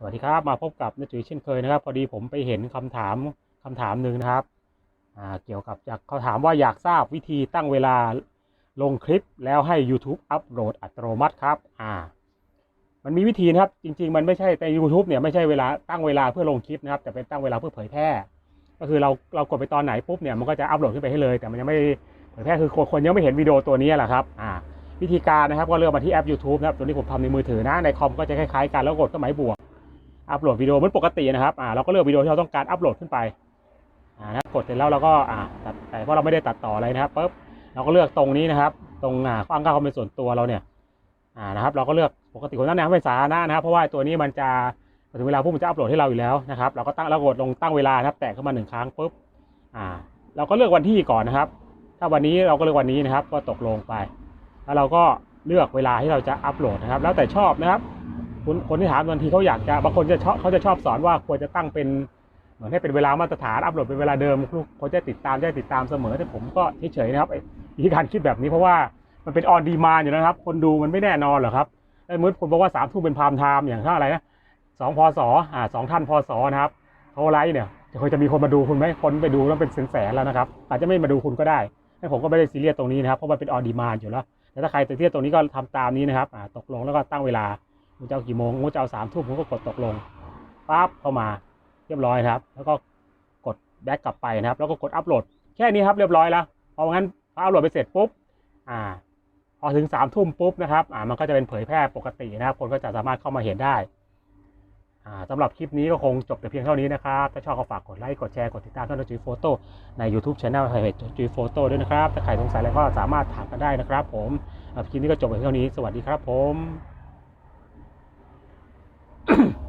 สวัสดีครับมาพบกับนจุยเช่นเคยนะครับ พอดีผมไปเห็นคำถามคำถามหนึ่งนะครับเกี่ยวกับจากเขาถามว่าอยากทราบวิธีตั้งเวลาลงคลิปแล้วให้ YouTube อัปโหลดอัตโนมัติครับอ่ามันมีวิธีนะครับ จริง ๆ มันไม่ใช่ใน YouTube เนี่ยไม่ใช่เวลาตั้งเวลาเพื่อลงคลิปนะครับ แต่เป็นตั้งเวลาเพื่อเผยแพร่ ก็คือเราเรากดไปตอนไหนปุ๊บเนี่ยมันก็จะอัปโหลดขึ้นไปให้เลย แต่มันยังไม่เผยแพร่คือคนคนยังไม่เห็นวิดีโอตัวนี้แหละครับอ่าวิธีการนะครับก็เลือกมาที่แอป YouTube นะครับตัวนี้ผมทำในมือถือนะในคอมก็จะคล้ายๆกันแล้วกดเครื่องหมายบวก อัปโหลดวิดีโอเหมือนปกตินะครับอ่าเราก็เลือกวิดีโอที่เราต้องการอัปโหลดขึ้นไปอ่านะกดเสร็จแล้วเราก็อ่าตัดแต่เพราะเราไม่ได้ตัดต่ออะไรนะครับปุ๊บเราก็เลือกตรงนี้นะครับ ตรงอ่าข้างข้าความเป็นส่วนตัวเราเนี่ยอ่านะครับ เราก็เลือกปกติคนนั้นนะเป็นสาธารณะนะครับ เพราะว่าตัวนี้มันจะถึงเวลาปุ๊บมันจะอัปโหลดให้เราอยู่แล้วนะครับ เราก็ตั้งเรากดลงตั้งเวลานะครับ แตะเข้ามาหนึ่งครั้งปุ๊บอ่า เราก็เลือกวันที่ก่อนนะครับ ถ้าวันนี้เราก็เลือกวันนี้นะครับ ก็ตกลงไป แล้วเราก็เลือกเวลาที่เราจะอัปโหลดนะครับ แล้วแต่ชอบนะครับ คนคนที่ถามบางทีเขาอยากจะบางคนจะชอบเขาจะชอบสอนว่าควรจะตั้งเป็นเหมือนให้เป็นเวลามาตรฐานอัปโหลดเป็นเวลาเดิมเขาจะติดตามจะติดตามเสมอแต่ผมก็เฉยๆนะครับไอ้วิธีการคิดแบบนี้เพราะว่ามันเป็นออนดีมานอยู่นะครับ คนดูมันไม่แน่นอนหรอครับไอ้มืดผมบอกว่าสามทุ่มเป็นพามไทม์อย่างเท่าอะไรนะสองพศอ่าสองท่านพศนะครับเขาไลฟ์เนี่ยจะเคยจะมีคนมาดูคุณไหมคนไปดูแล้วเป็นแสนๆแล้วนะครับ อาจจะไม่มาดูคุณก็ได้ให้ผมก็ไม่ได้ซีเรียสตรงนี้นะครับเพราะมันเป็นออนดีมานอยู่แล้วแต่ถ้าใครซีเรียตรงนี้ก็ทำตามนี้นะครับตกลงแล้วก็ตั้งเวลา ผมจะเอากี่โมงผมจะเอาสามทุ่มผมก็กดตกลงปั๊บเข้ามาเรียบร้อยครับ แล้วก็กดแบ็กกลับไปนะครับ แล้วก็กดอัปโหลดแค่นี้ครับเรียบร้อยแล้วพองั้นพออัปโหลดไปเสร็จปุ๊บอ่าพอถึงสามทุ่มปุ๊บนะครับอ่ามันก็จะเป็นเผยแพร่ปกตินะครับ คนก็จะสามารถเข้ามาเห็นได้อ่าสำหรับคลิปนี้ก็คงจบแต่เพียงเท่านี้นะครับ ถ้าชอบก็ฝากกดไลค์กดแชร์กดติดตามช่องจุยโฟโต้ใน YouTube Channel เพจจุยโฟโต้ด้วยนะครับ ถ้าใครสงสัยอะไรก็สามารถถามกันได้นะครับ ผมคลิปนี้ก็จบไปเท่านี้สวัสดีครับผม Mm-hmm.